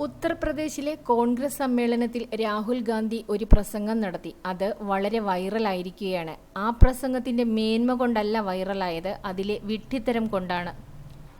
ഉത്തർപ്രദേശിലെ കോൺഗ്രസ് സമ്മേളനത്തിൽ രാഹുൽ ഗാന്ധി ഒരു പ്രസംഗം നടത്തി. അത് വളരെ വൈറലായിരിക്കുകയാണ്. ആ പ്രസംഗത്തിന്റെ മേന്മ കൊണ്ടല്ല വൈറലായത് അതിലെ വിഡ്ഢിത്തരം കൊണ്ടാണ്.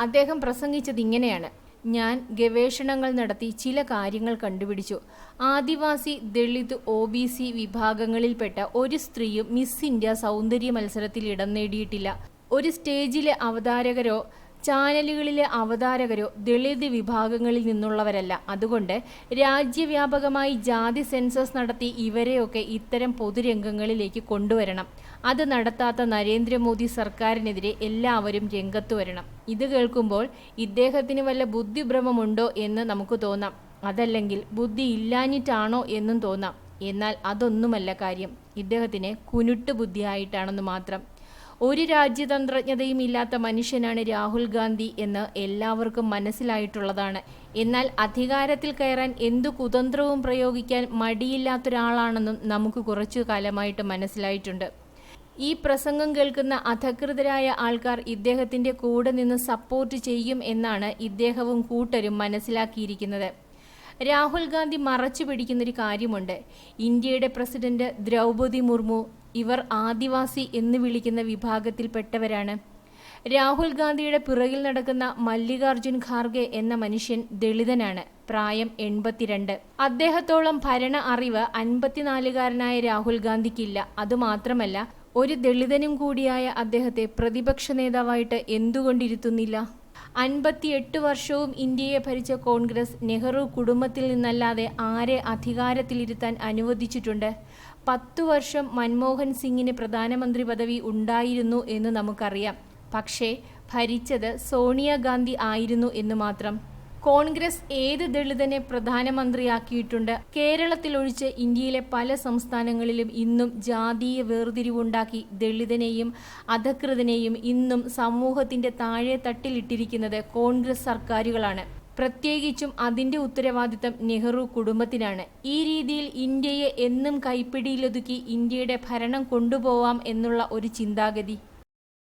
അദ്ദേഹം പ്രസംഗിച്ചത് ഇങ്ങനെയാണ്. ഞാൻ ഗവേഷണങ്ങൾ നടത്തി ചില കാര്യങ്ങൾ കണ്ടുപിടിച്ചു. Adivasi Dalit O B C വിഭാഗങ്ങളിൽപ്പെട്ട ഒരു സ്ത്രീയും മിസ് ഇന്ത്യ സൗന്ദര്യ മത്സരത്തിൽ ഇടം നേടിയിട്ടില്ല. ഒരു സ്റ്റേജിലെ അവതാരകരോ ചാനലുകളിലെ അവതാരകരോ ദളിത് വിഭാഗങ്ങളിൽ നിന്നുള്ളവരല്ല. അതുകൊണ്ട് രാജ്യവ്യാപകമായി ജാതി സെൻസസ് നടത്തി ഇവരെയൊക്കെ ഇത്തരം പൊതുരംഗങ്ങളിലേക്ക് കൊണ്ടുവരണം. അത് നടത്താത്ത നരേന്ദ്രമോദി സർക്കാരിനെതിരെ എല്ലാവരും രംഗത്തു വരണം. ഇത് കേൾക്കുമ്പോൾ ഇദ്ദേഹത്തിന് വല്ല ബുദ്ധിഭ്രമമുണ്ടോ എന്ന് നമുക്ക് തോന്നാം. അതല്ലെങ്കിൽ ബുദ്ധി ഇല്ലാഞ്ഞിട്ടാണോ എന്നും തോന്നാം. എന്നാൽ അതൊന്നുമല്ല കാര്യം. ഇദ്ദേഹത്തിന് കുനുട്ട് ബുദ്ധിയായിട്ടാണെന്ന് മാത്രം. ഒരു രാജ്യതന്ത്രജ്ഞതയും ഇല്ലാത്ത മനുഷ്യനാണ് രാഹുൽ ഗാന്ധി എന്ന് എല്ലാവർക്കും മനസ്സിലായിട്ടുള്ളതാണ്. എന്നാൽ അധികാരത്തിൽ കയറാൻ എന്തു കുതന്ത്രവും പ്രയോഗിക്കാൻ മടിയില്ലാത്തൊരാളാണെന്നും നമുക്ക് കുറച്ചു കാലമായിട്ട് മനസ്സിലായിട്ടുണ്ട്. ഈ പ്രസംഗം കേൾക്കുന്ന അധകൃതരായ ആൾക്കാർ ഇദ്ദേഹത്തിന്റെ കൂടെ നിന്ന് സപ്പോർട്ട് ചെയ്യും എന്നാണ് ഇദ്ദേഹവും കൂട്ടരും മനസ്സിലാക്കിയിരിക്കുന്നത്. രാഹുൽ ഗാന്ധി മറച്ചു പിടിക്കുന്നൊരു കാര്യമുണ്ട്. ഇന്ത്യയുടെ പ്രസിഡന്റ് ദ്രൗപദി മുർമു ഇവർ ആദിവാസി എന്ന് വിളിക്കുന്ന വിഭാഗത്തിൽപ്പെട്ടവരാണ്. രാഹുൽ ഗാന്ധിയുടെ പിറകിൽ നടക്കുന്ന മല്ലികാർജുൻ ഖാർഗെ എന്ന മനുഷ്യൻ ദളിതനാണ്. പ്രായം എൺപത്തിരണ്ട്. അദ്ദേഹത്തോളം ഭരണ അറിവ് അൻപത്തിനാലുകാരനായ രാഹുൽ ഗാന്ധിക്കില്ല. അതുമാത്രമല്ല ഒരു ദളിതനും കൂടിയായ അദ്ദേഹത്തെ പ്രതിപക്ഷ നേതാവായിട്ട് എന്തുകൊണ്ടിരുത്തുന്നില്ല? അൻപത്തിയെട്ട് വർഷവും ഇന്ത്യയെ ഭരിച്ച കോൺഗ്രസ് നെഹ്റു കുടുംബത്തിൽ നിന്നല്ലാതെ ആരെ അധികാരത്തിലിരുത്താൻ അനുവദിച്ചിട്ടുണ്ട്? പത്തു വർഷം മൻമോഹൻ സിംഗിന് പ്രധാനമന്ത്രി പദവി ഉണ്ടായിരുന്നു എന്ന് നമുക്കറിയാം. പക്ഷേ ഭരിച്ചത് സോണിയാഗാന്ധി ആയിരുന്നു എന്ന് മാത്രം. കോൺഗ്രസ് ഏത് ദളിതനെ പ്രധാനമന്ത്രിയാക്കിയിട്ടുണ്ട്? കേരളത്തിലൊഴിച്ച് ഇന്ത്യയിലെ പല സംസ്ഥാനങ്ങളിലും ഇന്നും ജാതീയ വേർതിരിവുണ്ടാക്കി ദളിതനെയും അധകൃതനെയും ഇന്നും സമൂഹത്തിന്റെ താഴെ തട്ടിലിട്ടിരിക്കുന്നത് കോൺഗ്രസ് സർക്കാരുകളാണ്. പ്രത്യേകിച്ചും അതിന്റെ ഉത്തരവാദിത്തം നെഹ്റു കുടുംബത്തിനാണ്. ഈ രീതിയിൽ ഇന്ത്യയെ എന്നും കൈപ്പിടിയിലൊതുക്കി ഇന്ത്യയുടെ ഭരണം കൊണ്ടുപോവാം എന്നുള്ള ഒരു ചിന്താഗതി.